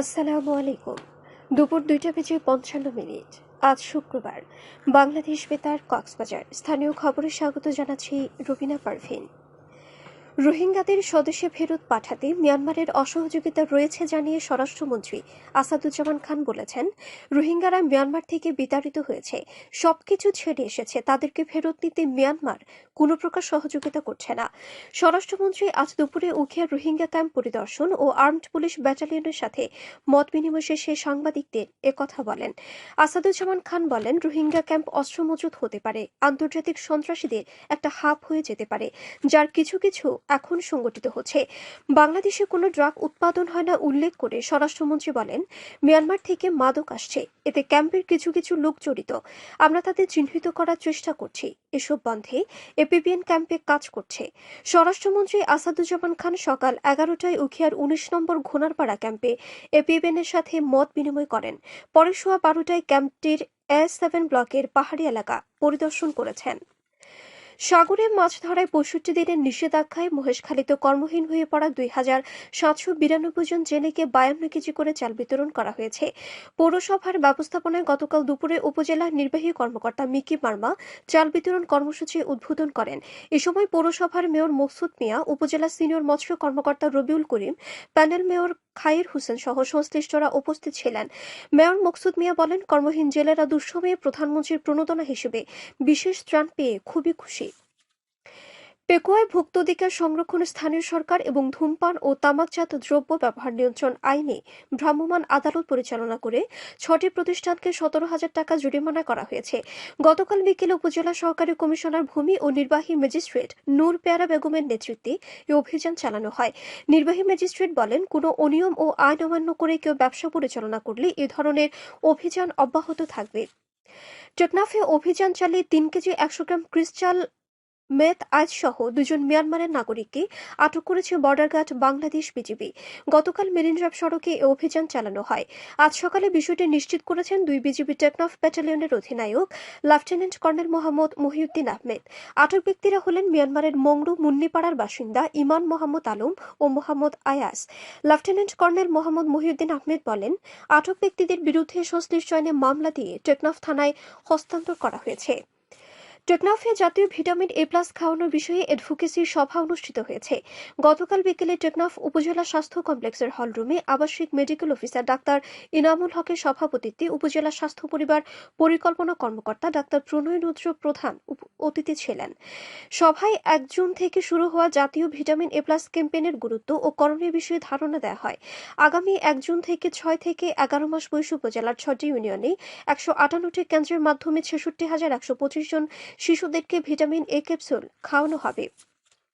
আসসালামু আলাইকুম। দুপুর দুইটা বেজে পঞ্চান্ন মিনিট। আজ শুক্রবার। বাংলাদেশ বেতার কক্সবাজার। স্থানীয় খবরে স্বাগত জানাচ্ছি রুবিনা পারভিন। রোহিঙ্গাদের স্বদেশে ফেরত পাঠাতে মিয়ানমারের অসহযোগিতা রয়েছে জানিয়ে স্বরাষ্ট্রমন্ত্রী আসাদুজ্জামান খান বলেছেন, রোহিঙ্গারা মিয়ানমার থেকে বিতাড়িত হয়েছে, সবকিছু ছেড়ে এসেছে, তাদেরকে ফেরত নিতে মিয়ানমার কোনো প্রকার সহযোগিতা করছে না। স্বরাষ্ট্রমন্ত্রী আজ দুপুরে উখিয়া রোহিঙ্গা ক্যাম্প পরিদর্শন ও আর্মড পুলিশ ব্যাটালিয়নের সাথে মত বিনিময় শেষে সাংবাদিকদের একথা বলেন। আসাদুজ্জামান খান বলেন, রোহিঙ্গা ক্যাম্প অস্ত্র মজুত হতে পারে, আন্তর্জাতিক সন্ত্রাসীদের একটা হাব হয়ে যেতে পারে, যার কিছু কিছু এখন সংগঠিত হচ্ছে। বাংলাদেশে কোনো ড্রাগ উৎপাদন হয় না উল্লেখ করে স্বরাষ্ট্রমন্ত্রী বলেন, মিয়ানমার থেকে মাদক আসছে। এতে ক্যাম্পের কিছু কিছু লোক জড়িত। আমরা তাদের চিহ্নিত করার চেষ্টা করছি। এসব বন্ধে এপিবিএন ক্যাম্পে কাজ করছে। স্বরাষ্ট্রমন্ত্রী আসাদুজ্জামান খান সকাল এগারোটায় উখিয়ার উনিশ নম্বর ঘোনারপাড়া ক্যাম্পে এপিবিএনের সাথে মত বিনিময় করেন। পরে সোয়া বারোটায় ক্যাম্পটির এস সেভেন ব্লকের পাহাড়ি এলাকা পরিদর্শন করেছেন। সাগরে মাছ ধরায় পঁয়ষট্টি দিনের নিষেধাজ্ঞায় মহেশখালীতে কর্মহীন হয়ে পড়া দুই হাজার সাতশো বিরানব্বই জন জেলেকে বায়ান্ন কেজি করে চাল বিতরণ করা হয়েছে। পৌরসভার ব্যবস্থাপনায় গতকাল দুপুরে উপজেলা নির্বাহী কর্মকর্তা মিকি মার্মা চাল বিতরণ কর্মসূচি উদ্বোধন করেন। এ সময় পৌরসভার মেয়র মকসুদ মিয়া, উপজেলা সিনিয়র মৎস্য কর্মকর্তা রবিউল করিম, প্যানেল মেয়র খাইর হোসেন সহ সংশ্লিষ্টরা উপস্থিত ছিলেন। মেয়র মকসুদ মিয়া বলেন, কর্মহীন জেলেরা দুঃসময়ে প্রধানমন্ত্রীর প্রণোদনা হিসেবে বিশেষ ত্রাণ পেয়ে খুবই খুশি। পেকুয়ায় ভুক্ত অধিকার সংরক্ষণ স্থানীয় সরকার এবং ধূমপান ও তামাকজাত দ্রব্য ব্যবহার নিয়ন্ত্রণ আইনে ভ্রাম্যমাণ আদালত পরিচালনা করে ছটি প্রতিষ্ঠানকে সতেরো হাজার টাকা জরিমানা করা হয়েছে। গতকাল বিকেলে উপজেলা সহকারী কমিশনার ভূমি ও নির্বাহী ম্যাজিস্ট্রেট নূর পেয়ারা বেগমের নেতৃত্বে এই অভিযান চালানো হয়। নির্বাহী ম্যাজিস্ট্রেট বলেন, কোনো অনিয়ম ও আইন অমান্য করে কেউ ব্যবসা পরিচালনা করলে এ ধরনের অভিযান অব্যাহত থাকবে। টেকনাফে অভিযান চালিয়ে তিন কেজি একশো গ্রাম ক্রিস্টাল মেথ আজ সহ দুজন মিয়ানমারের নাগরিককে আটক করেছে বর্ডার গার্ড বাংলাদেশ বিজিবি। গতকাল মেরিন ড্রাইভ সড়কে এ অভিযান চালানো হয়। আজ সকালে বিষয়টি নিশ্চিত করেছেন দুই বিজিবি টেকনফ ব্যাটালিয়নের অধিনায়ক, লেফটেন্যান্ট কর্নেল মোহাম্মদ মহিউদ্দিন আহমেদ। আটক ব্যক্তিরা হলেন মিয়ানমারের মংরু মুন্নিপাড়ার বাসিন্দা ইমান মোহাম্মদ আলম ও মোহাম্মদ আয়াস। লেফটেন্যান্ট কর্নেল মোহাম্মদ মহিউদ্দিন আহমেদ বলেন, আটক ব্যক্তিদের বিরুদ্ধে সংশ্লিষ্ট আইনে মামলা দিয়ে টেকনফ থানায় হস্তান্তর করা হয়েছে। টেকনাফে জাতীয় ভিটামিন এ প্লাস খাওয়ানোর বিষয়ে এডভোকেসির সভা অনুষ্ঠিত হয়েছে। গতকাল বিকেলে টেকনাফ উপজেলা স্বাস্থ্য কমপ্লেক্সের হলরুমে আবাসিক মেডিকেল অফিসার ডাক্তার ইনামুল হকের সভাপতিত্বে উপজেলা স্বাস্থ্য পরিবার পরিকল্পনা কর্মকর্তা ডাক্তার প্রণয় প্রধান অতিথি ছিলেন। সভায় এক জুন থেকে শুরু হওয়া জাতীয় ভিটামিন এ প্লাস ক্যাম্পেইনের গুরুত্ব ও করণীয় বিষয়ে ধারণা দেওয়া হয়। আগামী এক জুন থেকে ছয় থেকে এগারো মাস বয়সী উপজেলার ছটি ইউনিয়নে একশো আটান্নটি কেন্দ্রের মাধ্যমে ছেষট্টি হাজার একশো পঁচিশ জন শিশুদেরকে ভিটামিন এ ক্যাপসুল খাওয়ানো হবে।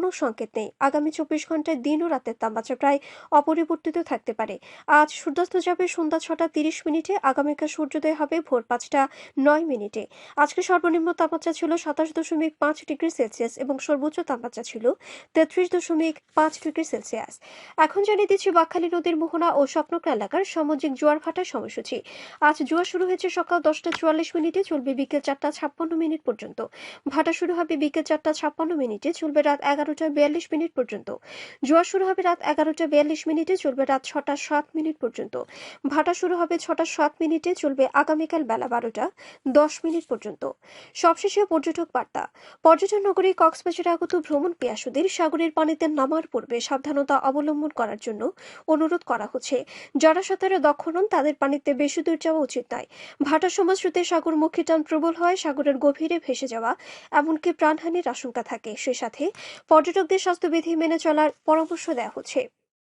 কোনো সংকেত নেই। আগামী চব্বিশ ঘন্টায় দিন ও রাতের তাপমাত্রা প্রায় অপরিবর্তিত থাকতে পারে। আজ সূর্যাস্ত যাবে সন্ধ্যা ছটা তিরিশ মিনিটে, আগামীকাল সূর্যোদয় হবে ভোর পাঁচটা নয় মিনিটে। আজকে সর্বনিম্ন তাপমাত্রা ছিল সাতাশ দশমিক পাঁচ ডিগ্রি সেলসিয়াস এবং সর্বোচ্চ তাপমাত্রা ছিল তেত্রিশ দশমিক পাঁচ ডিগ্রি সেলসিয়াস। এখন জানিয়ে দিচ্ছি, বাকখালী নদীর মোহনা ও স্বপ্নকা এলাকার সামাজিক জোয়ার ভাটার সময়সূচি। আজ জোয়ার শুরু হয়েছে সকাল দশটা চুয়াল্লিশ মিনিটে, চলবে বিকেল চারটা ছাপ্পান্ন মিনিট পর্যন্ত। ভাটা শুরু হবে বিকেল চারটা ছাপ্পান্ন মিনিটে, চলবে রাত এগারোটা বিয়াল্লিশ মিনিট পর্যন্ত। জোয়ার শুরু হবে রাত এগারোটা বিয়াল্লিশ মিনিটে, চলবে রাত ছটা সাত মিনিট পর্যন্ত। ভাটা শুরু হবে ছটা সাত মিনিটে, চলবে আগামীকাল বেলা বারোটা দশ মিনিট পর্যন্ত। সবশেষে পর্যটক বার্তা। পর্যটন নগরী কক্সবাজারে আগত ভ্রমণ পেয়াসুদের সাগরের পানিতে নামার পূর্বে সাবধানতা অবলম্বন করার জন্য অনুরোধ করা হচ্ছে। যারা সাঁতারে দক্ষ নন, তাদের পানিতে বেশি দূর যাওয়া উচিত নয়। ভাটা সাগর মুখী টান প্রবল হয়, সাগরের গভীরে ভেসে যাওয়া, এমনকি প্রাণহানির আশঙ্কা থাকে। সে সাথে পর্যটকদের স্বাস্থ্যবিধি মেনে চলার পরামর্শ দেওয়া হচ্ছে।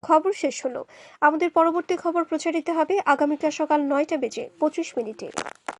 খবর শেষ হলো। আমাদের পরবর্তী খবর প্রচারিত হবে আগামীকাল সকাল নয়টা বেজে পঁচিশ মিনিটে।